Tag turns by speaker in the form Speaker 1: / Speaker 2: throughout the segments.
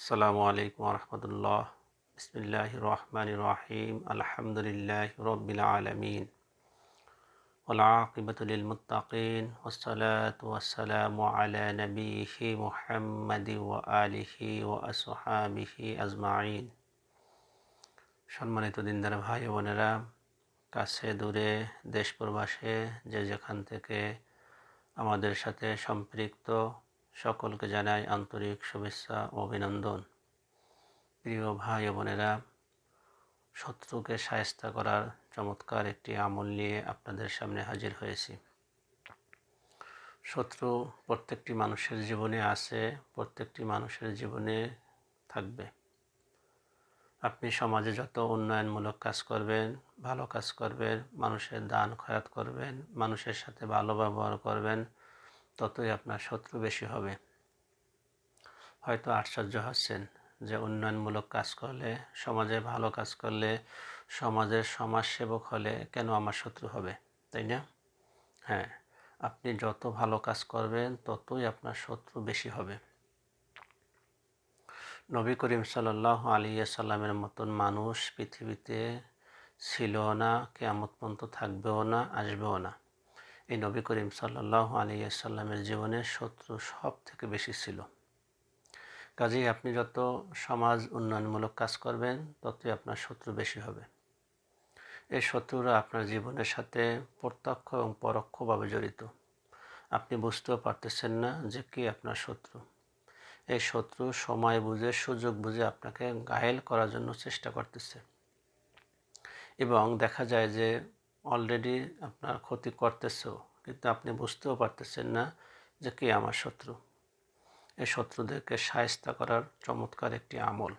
Speaker 1: আসসালামু আলাইকুম রহমতুল্লাহ বিসমিল্লাহ রহমান রহিম আলহামদুলিল্লাহ রবিল আলমিন والعاقبة للمتقين والصلاة والسلام على نبيه محمد وآله وأصحابه أجمعين সম্মানিত দিনদার ভাই বোনেরা কাছে দূরে দেশ প্রবাসে যে যেখান থেকে আমাদের সাথে সম্পৃক্ত সকলকে জানাই আন্তরিক শুভেচ্ছা ও অভিনন্দন। প্রিয় ভাই বোনেরা, শত্রুকে সায়স্তা করার চমৎকার একটি আমল নিয়ে আপনাদের সামনে হাজির হয়েছি। শত্রু প্রত্যেকটি মানুষের জীবনে আছে, প্রত্যেকটি মানুষের জীবনে থাকবে। আপনি সমাজে যত উন্নয়নমূলক কাজ করবেন, ভালো কাজ করবেন, মানুষের দান খয়াত করবেন, মানুষের সাথে ভালো ব্যবহার করবেন ততই আপনার শত্রু বেশি হবে। হয়তো আশ্চর্য হচ্ছেন যে উন্নয়নমূলক কাজ করলে, সমাজে ভালো কাজ করলে, সমাজের সমাজসেবক হলে কেন আমার শত্রু হবে, তাই না? হ্যাঁ আপনি যত ভালো কাজ করবেন, ততই আপনার শত্রু বেশি হবে। নবী করিম সাল্লাহ আলী মতন মানুষ পৃথিবীতে ছিল না কেমত পর্যন্ত থাকবেও না, আসবেও না। এই নবী করিম সাল্লাহ আলী সাল্লামের জীবনে শত্রু সব থেকে বেশি ছিল। কাজেই আপনি যত সমাজ উন্নয়নমূলক কাজ করবেন, ততই আপনার শত্রু বেশি হবে। এই শত্রুরা আপনার জীবনের সাথে প্রত্যক্ষ এবং পরোক্ষভাবে জড়িত। আপনি বুঝতেও পারতেছেন না যে কি আপনার শত্রু। এই শত্রু সময় বুঝে, সুযোগ বুঝে আপনাকে গায়েল করার জন্য চেষ্টা করতেছে। এবং দেখা যায় যে অলরেডি আপনার ক্ষতি করতেছেও কিন্তু আপনি বুঝতেও পারতেছেন না যে কে আমার শত্রু। এই শত্রুদেরকে সায়স্তা করার চমৎকার একটি আমল।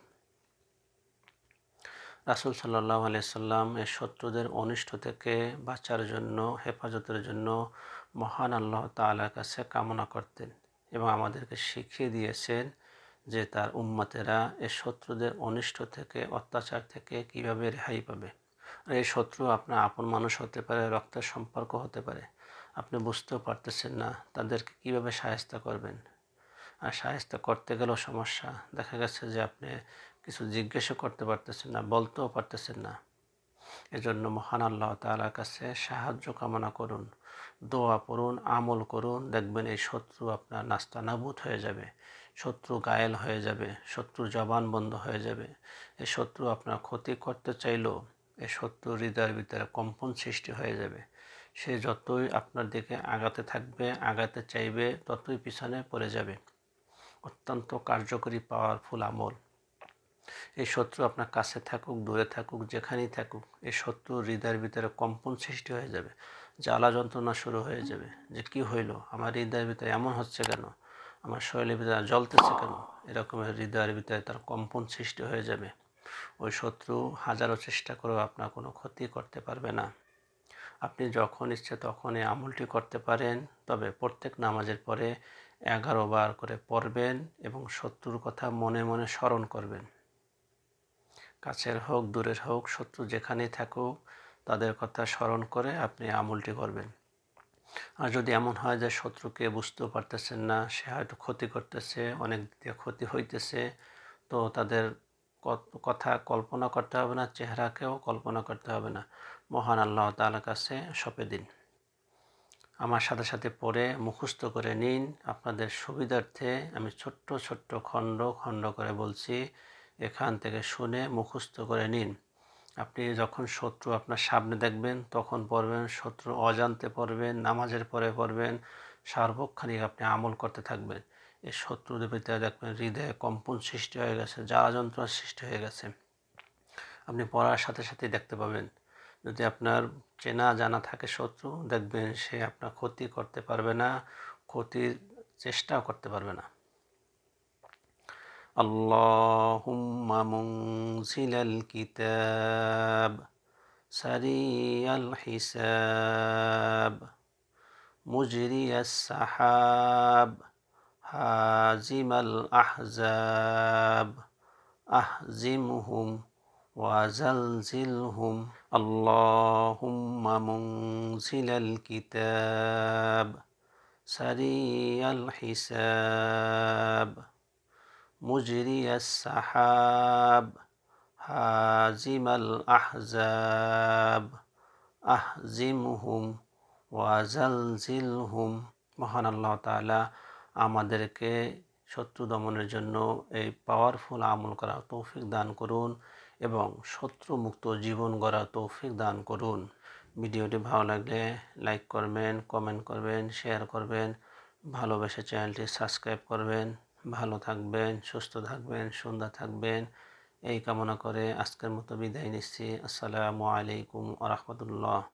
Speaker 1: রাসুল সাল্লাহ আলিয়াল্লাম এই শত্রুদের অনিষ্ট থেকে বাঁচার জন্য, হেফাজতের জন্য মহান আল্লাহ তালার কাছে কামনা করতেন এবং আমাদেরকে শিখিয়ে দিয়েছেন যে তার উম্মতেরা এই শত্রুদের অনিষ্ট থেকে, অত্যাচার থেকে কীভাবে রেহাই পাবে। এই শত্রু আপনার আপন মানুষ হতে পারে, রক্তের সম্পর্ক হতে পারে। আপনি বুঝতেও পারতেছেন না তাদেরকে কীভাবে সাহায্য করবেন। আর সাহায্য করতে গেলেও সমস্যা। দেখা গেছে যে আপনি কিছু জিজ্ঞেসও করতে পারতেছেন না, বলতেও পারতেছেন না। এজন্য মহান আল্লাহ তালার কাছে সাহায্য কামনা করুন, দোয়া পড়ুন, আমল করুন। দেখবেন এই শত্রু আপনার নাস্তা নাবুদ হয়ে যাবে, শত্রু গায়েল হয়ে যাবে, শত্রু জবান বন্ধ হয়ে যাবে। এই শত্রু আপনার ক্ষতি করতে চাইলেও এই শত্রু হৃদয়ের ভিতরে কম্পন সৃষ্টি হয়ে যাবে। সে যতই আপনার দিকে আগাতে থাকবে, আগাতে চাইবে, ততই পিছনে পড়ে যাবে। অত্যন্ত কার্যকরী পাওয়ারফুল আমল। এই শত্রু আপনার কাছে থাকুক, দূরে থাকুক, যেখানেই থাকুক, এই শত্রু হৃদয়ের ভিতরে কম্পন সৃষ্টি হয়ে যাবে। জ্বালা যন্ত্রণা শুরু হয়ে যাবে। যে কি হইল? আমার হৃদয়ের ভিতরে এমন হচ্ছে কেন? আমার শরীরের ভিতরে জ্বলতেছে কেন? এরকমের হৃদয়ের ভিতরে তার কম্পন সৃষ্টি হয়ে যাবে। ওই শত্রু হাজারো চেষ্টা করেও আপনার কোনো ক্ষতি করতে পারবে না। আপনি যখন ইচ্ছে তখন এই আমলটি করতে পারেন, তবে প্রত্যেক নামাজের পরে এগারো বার করে পড়বেন এবং শত্রুর কথা মনে মনে স্মরণ করবেন। কাছের হোক, দূরের হোক, শত্রু যেখানেই থাকুক, তাদের কথা স্মরণ করে আপনি আমলটি করবেন। আর যদি এমন হয় যে শত্রুকে বুঝতেও পারতেছেন না, সে হয়তো ক্ষতি করতেছে, অনেক ক্ষতি হইতেছে, তো তাদের কথা কল্পনা করতে হবে না, চেহারাকেও কল্পনা করতে হবে না। মহান আল্লাহ তালার কাছে সপে দিন। আমার সাথে সাথে পড়ে মুখস্থ করে নিন। আপনাদের সুবিধার্থে আমি ছোট্ট ছোট্ট খণ্ড খণ্ড করে বলছি, এখান থেকে শুনে মুখস্থ করে নিন। আপনি যখন শত্রু আপনার সামনে দেখবেন, তখন পড়বেন, শত্রু অজান্তে পড়বেন, নামাজের পরে পড়বেন, সার্বক্ষণিক আপনি আমল করতে থাকবেন। এই শত্রুদের ভিতরে দেখবেন হৃদয়ে কম্পন সৃষ্টি হয়ে গেছে জ্বালা যন্ত্রণার সৃষ্টি হয়ে গেছে আপনি পড়ার সাথে সাথেই দেখতে পাবেন যদি আপনার চেনা জানা থাকে শত্রু দেখবেন সে আপনার ক্ষতি করতে পারবে না ক্ষতির চেষ্টাও করতে পারবে না اللهم منزل الكتاب سريع الحساب مجري السحاب هازم الأحزاب أهزمهم وزلزلهم اللهم منزل الكتاب سريع الحساب مجري السحاب هازم الأحزاب আহজিমহুম ওয়াজালজিলহুম মহান আল্লাহ তাআলা আমাদেরকে শত্রু দমনের জন্য এই পাওয়ারফুল আমল করা তৌফিক দান করুন এবং শত্রু মুক্ত জীবন গড়া তৌফিক দান করুন। ভিডিওটি ভালো লাগলে লাইক করবেন কমেন্ট করবেন শেয়ার করবেন। ভালোবেসে চ্যানেলটি সাবস্ক্রাইব করবেন। ভালো থাকবেন, সুস্থ থাকবেন, সুন্দর থাকবেন। এই কামনা করে আজকের মতো বিদায় নিচ্ছি। আসসালামু আলাইকুম আ রহমতুল্লাহ।